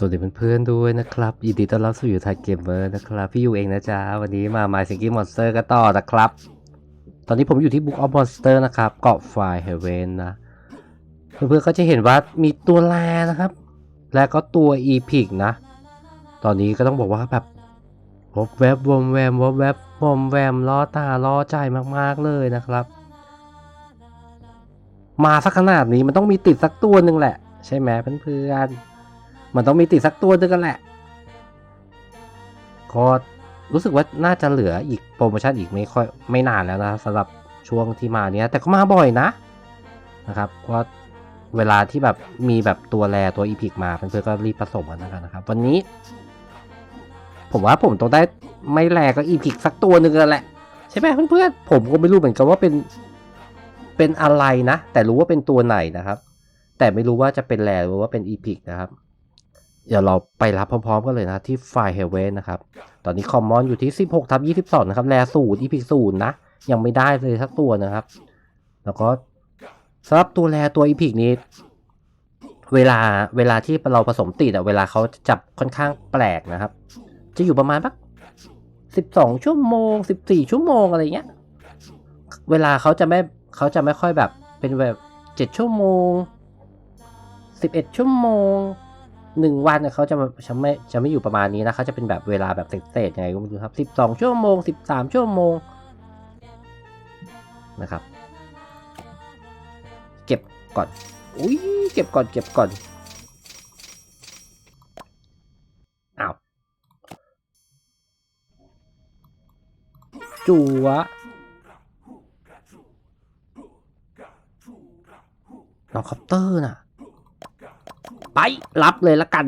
สวัสดีเพื่อนๆด้วยนะครับยินดีต้อนรับสู่ยูไทยเกมเมอร์นะครับ พี่ยูเองนะจ๊ะ วันนี้มา My Sinking Monster กันต่อนะครับ ตอนนี้ผมอยู่ที่ Book of Monster นะครับ เกาะไฟเฮเวนนะ เพื่อนๆก็จะเห็นว่ามีตัวแลนะครับ และก็ตัวอีพิกนะ ตอนนี้ก็ต้องบอกว่าแบบวบแวบวมแวมวบแวบวมแวมล้อตาล้อใจมากๆเลยนะครับ มาสักขนาดนี้มันต้องมีติดสักตัวหนึ่งแหละ ใช่ไหมเพื่อนๆ มันต้องมีติดสักตัวหนึงกันแหละ ก็รู้สึกว่าน่าจะเหลืออีกโปรโมชั่นอีกไม่ค่อยไม่นานแล้วนะสำหรับช่วงที่มาเนี้ย แต่ก็มาบ่อยนะนะครับก็เวลาที่แบบมีแบบตัวแรตัวอีพิกมาเพื่อนๆก็รีบผสมกันแล้วกันนะครับ วันนี้ ผมว่าผมต้องได้ไม่แรก็อีพิกสักตัวหนึ่งกันแหละใช่ไหมเพื่อนๆผมก็ไม่รู้เหมือนกันว่าเป็นเป็นอะไรนะ แต่รู้ว่าเป็นตัวไหนนะครับ แต่ไม่รู้ว่าจะเป็นแรหรือว่าเป็นอีพิกนะครับ เดี๋ยวเราไปรับพร้อมๆกันเลยนะที่ไฟเฮเวนนะครับ ตอนนี้คอมมอนอยู่ที่ 16ทับ22 นะครับแรศูนย์อีพิกศูนย์นะ ยังไม่ได้เลยสักตัวนะครับ แล้วก็สำหรับตัวแรตัวอีพิกนี้ เวลาเวลาที่เราผสมติดอะเวลาเขาจับค่อนข้างแปลกนะครับ จะอยู่ประมาณสัก12 ชั่วโมง 14 ชั่วโมงอะไรเงี้ย เวลาเขาจะไม่เขาจะไม่ค่อยแบบเป็นแบบ 7 ชั่วโมง 11 ชั่วโมง หนึ่งวันเนี่ยเขาจะจะไม่จะไม่อยู่ประมาณนี้นะเขาจะเป็นแบบเวลาแบบเศษๆยังไงก็ไม่รู้ครับสิบสองชั่วโมงสิบสามชั่วโมงนะครับ เก็บก่อนอุ้ยเก็บก่อนเก็บก่อนอ้าวจัวน้องคอปเตอร์น่ะ ไปรับเลยละกัน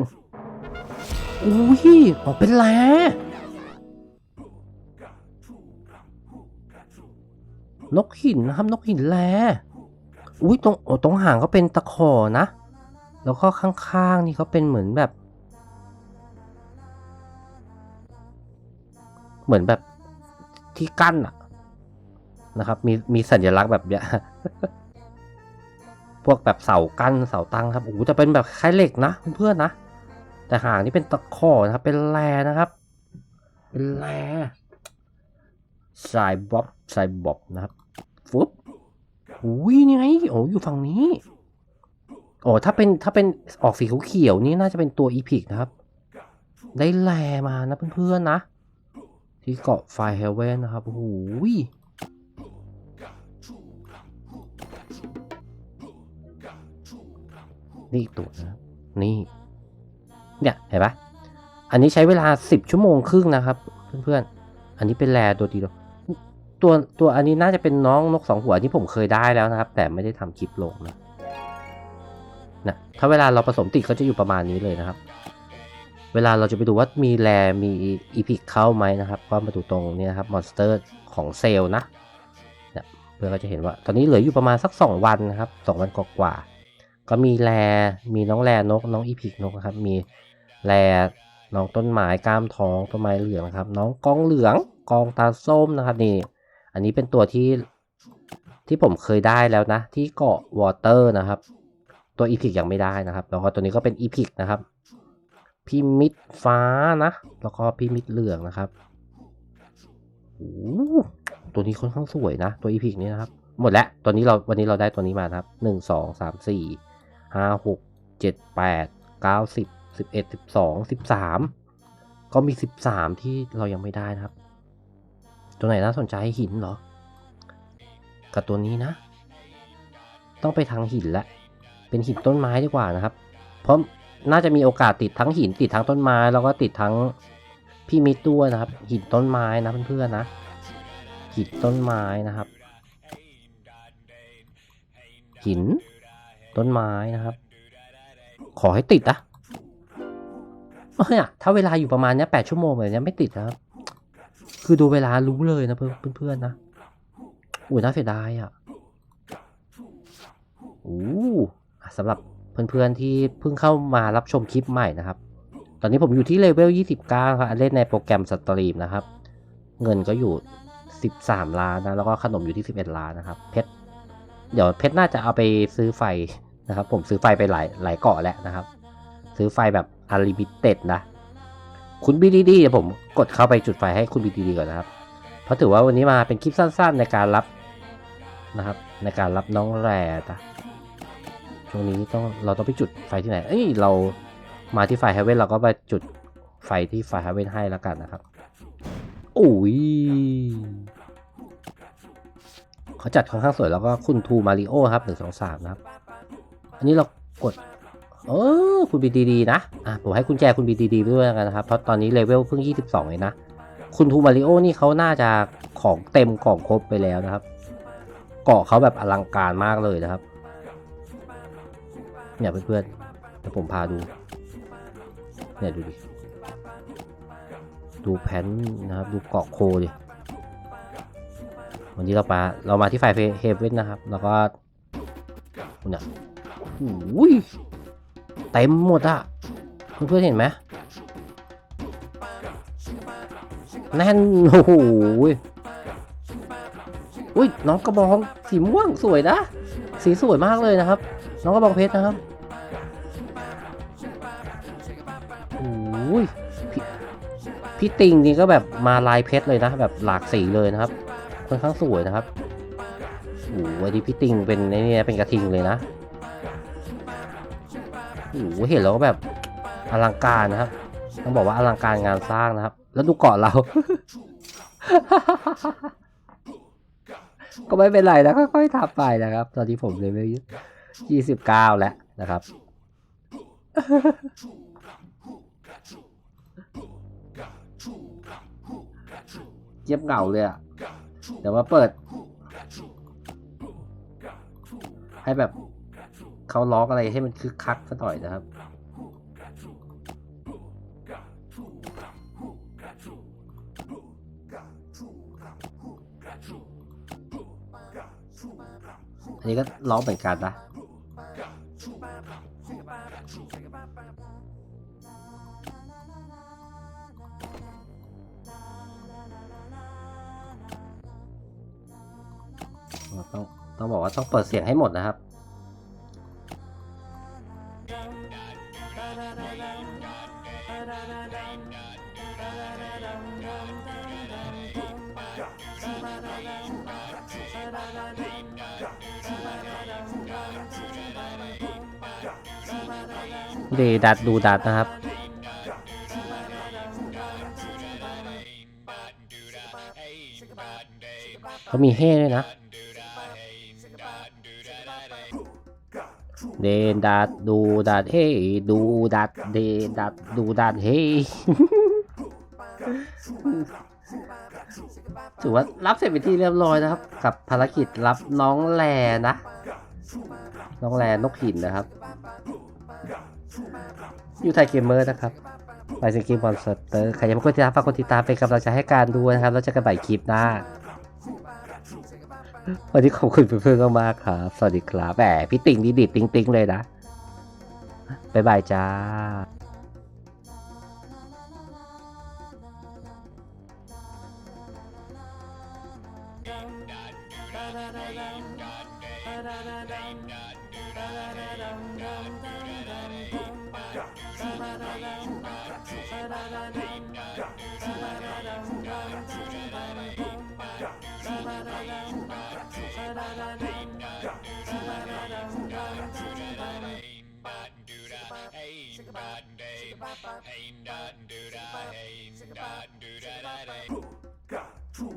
อุ้ยออกเป็นแลนกหินนะครับนกหินแลอุ้ยตรงโอ้ตรงหางเขาเป็นตะขอนะ แล้วก็ข้างๆนี่เขาเป็นเหมือนแบบ เหมือนแบบที่กั้นอะนะครับ มีมีสัญลักษณ์แบบเนี้ย พวกแบบเสากั้นเสาตั้งครับโอ้โหจะเป็นแบบคล้ายเหล็กนะเพื่อนๆนะ แต่หางนี่เป็นตะขอนะครับ เป็นแรนะครับ เป็นแรสายบ๊อบสายบ๊อบนะครับฟึบอุ้ยนี่ไงโอ้อยู่ฝั่งนี้โอ้ถ้าเป็นถ้าเป็นออกสีเขียวๆนี่น่าจะเป็นตัวอีพิกนะครับ ได้แลมานะเพื่อนๆนะ ที่เกาะไฟเฮเวนนะครับโอ้โห นี่ตัวนะนี่ เนี่ยเห็นปะอันนี้ใช้เวลาสิบชั่วโมงครึ่งนะครับ เพื่อนๆ อันนี้เป็นแรตัวเดียวตัวตัวอันนี้น่าจะเป็นน้องนกสองหัวที่ผมเคยได้แล้วนะครับ แต่ไม่ได้ทำคลิปลงนะนะถ้าเวลาเราผสมติดเขาจะอยู่ประมาณนี้เลยนะครับ เวลาเราจะไปดูว่ามีแรมีอีพิกเข้าไหมนะครับก็มาดูตรงนี้นะครับมอนสเตอร์ของเซลล์นะเนี่ยเพื่อนก็จะเห็นว่า ตอนนี้เหลืออยู่ประมาณสักสองวันนะครับสองวันกว่าๆ ก็มีแรมีน้องแรนก น้องอีพิกนกครับ มีแรน้องต้นไม้กล้ามท้องต้นไม้เหลืองครับ น้องกองเหลืองกองตาส้มนะครับนี่ อันนี้เป็นตัวที่ที่ผมเคยได้แล้วนะ ที่เกาะวอเตอร์นะครับ ตัวอีพิกยังไม่ได้นะครับ แล้วก็ตัวนี้ก็เป็นอีพิกนะครับพี่มิดฟ้านะ แล้วก็พี่มิดเหลืองนะครับโอ้ตัวนี้ค่อนข้างสวยนะ ตัวอีพิกนี้นะครับ หมดแล้วตัวนี้เราวันนี้เราได้ตัวนี้มาครับหนึ่งสองสามสี่ ห้าหกเจ็ดแปดเก้าสิบสิบเอ็ดสิบสองสิบสามก็มีสิบสามที่เรายังไม่ได้นะครับ ตัวไหนน่าสนใจหินเหรอ กับตัวนี้นะ ต้องไปทางหินละเป็นหินต้นไม้ดีกว่านะครับ เพราะน่าจะมีโอกาสติดทั้งหินติดทั้งต้นไม้ แล้วก็ติดทั้งพี่มิดด้วยนะครับ หินต้นไม้นะเพื่อนๆนะหินต้นไม้นะครับ หิน ต้นไม้นะครับ ขอให้ติดนะเนี่ยถ้าเวลาอยู่ประมาณเนี้ยแปดชั่วโมงเลยเนี้ยไม่ติดนะครับ คือดูเวลารู้เลยนะเพื่อนๆนะอุ้ยน่าเสียดายอะโอ้สำหรับเพื่อนๆที่เพิ่งเข้ามารับชมคลิปใหม่นะครับ ตอนนี้ผมอยู่ที่เลเวล29ครับเล่นในโปรแกรมสตรีมนะครับ เงินก็อยู่ 13 ล้านนะ แล้วก็ขนมอยู่ที่ 11 ล้านนะครับ เพชร เดี๋ยวเพชรน่าจะเอาไปซื้อไฟนะครับ ผมซื้อไฟไปหลายหลายเกาะแล้วนะครับ ซื้อไฟแบบ Unlimited นะ คุณ BDD เดี๋ยวผมกดเข้าไปจุดไฟให้คุณ BDD ก่อนนะครับ เพราะถือว่าวันนี้มาเป็นคลิปสั้น ๆ ในการรับนะครับ ในการรับน้องแร่นะช่วงนี้ต้องเราต้องไปจุดไฟที่ไหน เอ้ยเรามาที่ไฟเฮเว่นเราก็ไปจุดไฟที่ไฟเฮเว่นให้แล้วกันนะครับอุ้ย เขาจัดค่อนข้างสวยแล้วก็คุณทูมาริโอครับหนึ่งสองสามนะครับ อันนี้เรากดเออคุณบีดีๆนะ อะผมให้คุณแจคุณบีดีๆด้วยกันนะครับ เพราะตอนนี้เลเวลเพิ่ง 22เองนะ คุณทูมาริโอนี่เขาน่าจะของเต็มกล่องครบไปแล้วนะครับ เกาะเขาแบบอลังการมากเลยนะครับ เนี่ยเพื่อนๆเดี๋ยวผมพาดู เนี่ยดูดิ ดูแผ่นนะครับ ดูเกาะโคดิ วันนี้เรามาเรามาที่ไฟเฮเว่นนะครับ แล้วก็เนี่ยโอ้ยเต็มหมดอะเพื่อนๆเห็นไหมแน่นโอ้โหอุ้ยน้องกระบองสีม่วงสวยนะ สีสวยมากเลยนะครับ น้องกระบองเพชรนะครับโอ้ยพี่พี่ติงนี่ก็แบบมาลายเพชรเลยนะ แบบหลากสีเลยนะครับ ค่อนข้างสวยนะครับโอ้โหอันนี้พี่ติงเป็นไอ้นี่เป็นกระทิงเลยนะโอ้โหเห็นแล้วก็แบบอลังการนะครับ ต้องบอกว่าอลังการงานสร้างนะครับ แล้วดูเกาะเรา ก็ไม่เป็นไรนะค่อยๆทำไปนะครับ ตอนนี้ผมเลเวลยี่สิบเก้าแล้วนะครับเจี๊ยบเหงาเลยอะ เดี๋ยวมาเปิด ให้แบบเขาล็อกอะไรให้มันคึกคักสักหน่อยนะครับอันนี้ก็ร้องเหมือนกันนะ ต้องต้องบอกว่าต้องเปิดเสียงให้หมดนะครับเดดัดดูดัดนะครับเขามีเฮ่ด้วยนะ เดนดัดดูดัดเฮดูดัดเดนดัดดูดัดเฮถือว่ารับเสร็จเป็นที่เรียบร้อยนะครับ กับภารกิจรับน้องแลนะ น้องแลนกหินนะครับ อยู่ไทยเกมเมอร์นะครับไปสิงกิมบอลสเตอร์ใครยังไม่กดติดตามฝากกดติดตามเป็นกำลังใจให้การดูนะครับ แล้วเจอกันใหม่คลิปหน้า วันนี้ขอบคุณเพื่อนๆมากๆครับ สวัสดีครับแหมพี่ติ่งดีดิติ่งติ่งเลยนะ บ๊ายบายจ้า